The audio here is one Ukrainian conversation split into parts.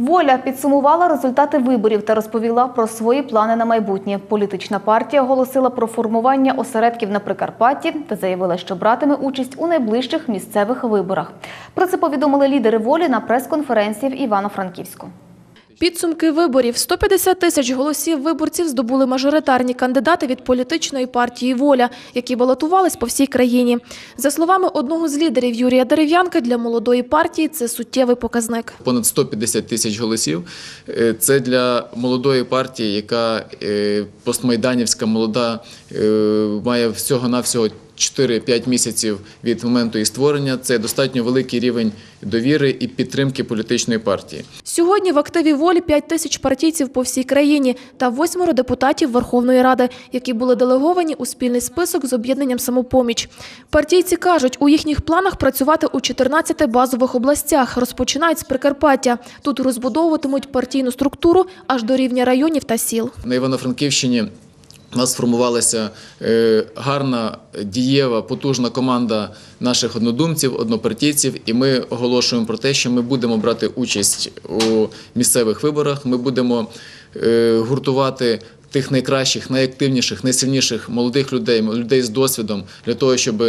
Воля підсумувала результати виборів та розповіла про свої плани на майбутнє. Політична партія оголосила про формування осередків на Прикарпатті та заявила, що братиме участь у найближчих місцевих виборах. Про це повідомили лідери волі на прес-конференції в Івано-Франківську. Підсумки виборів. 150 тисяч голосів виборців здобули мажоритарні кандидати від політичної партії «Воля», які балотувались по всій країні. За словами одного з лідерів Юрія Дерев'янка, для молодої партії це суттєвий показник. понад 150 тисяч голосів. Е, Це для молодої партії, яка е, постмайданівська молода е, має всього-навсього 4-5 місяців від моменту її створення. Це достатньо великий рівень довіри і підтримки політичної партії. Сьогодні в активі «Волі» 5 тисяч партійців по всій країні та восьмеро депутатів Верховної Ради, які були делеговані у спільний список з об'єднанням «Самопоміч». Партійці кажуть, у їхніх планах працювати у 14 базових областях. Розпочинають з Прикарпаття. Тут розбудовуватимуть партійну структуру аж до рівня районів та сіл. На Івано-Франківщині у нас сформувалася е, гарна, дієва, потужна команда наших однодумців, однопартійців, і ми оголошуємо про те, що ми будемо брати участь у місцевих виборах. Ми будемо е, гуртувати тих найкращих, найактивніших, найсильніших молодих людей, людей з досвідом для того, щоб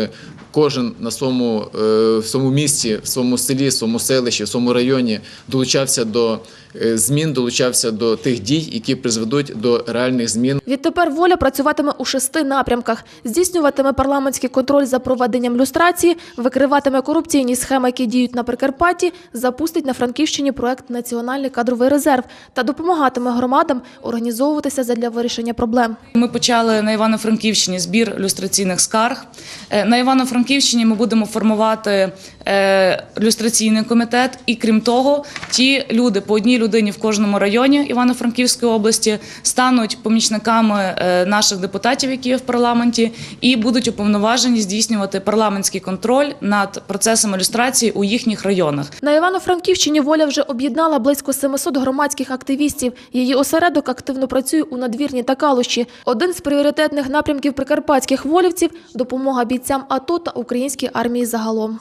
кожен на своєму, е, в своєму місті, в своєму селі, в своєму селищі, в своєму районі долучався до е, змін, долучався до тих дій, які призведуть до реальних змін Відтепер «Воля» працюватиме у шести напрямках. Здійснюватиме парламентський контроль за проведенням люстрації, викриватиме корупційні схеми, які діють на Прикарпатті, запустить на Франківщині проект «Національний кадровий резерв» та допомагатиме громадам організовуватися задля вирішення проблем. Ми почали на Івано-Франківщині збір люстраційних скарг. Е, На Івано-Франківщині ми будемо формувати е, люстраційний комітет. І крім того, ті люди по одній людині в кожному районі Івано-Франківської області стануть помічниками е, наших депутатів, які є в парламенті, і будуть уповноважені здійснювати парламентський контроль над процесами люстрації у їхніх районах. На Івано-Франківщині «Воля» вже об'єднала близько 700 громадських активістів. Її осередок активно працює у надвірні та калущі. Один з пріоритетних напрямків прикарпатських волівців – допомога бійцям АТО та українській армії загалом.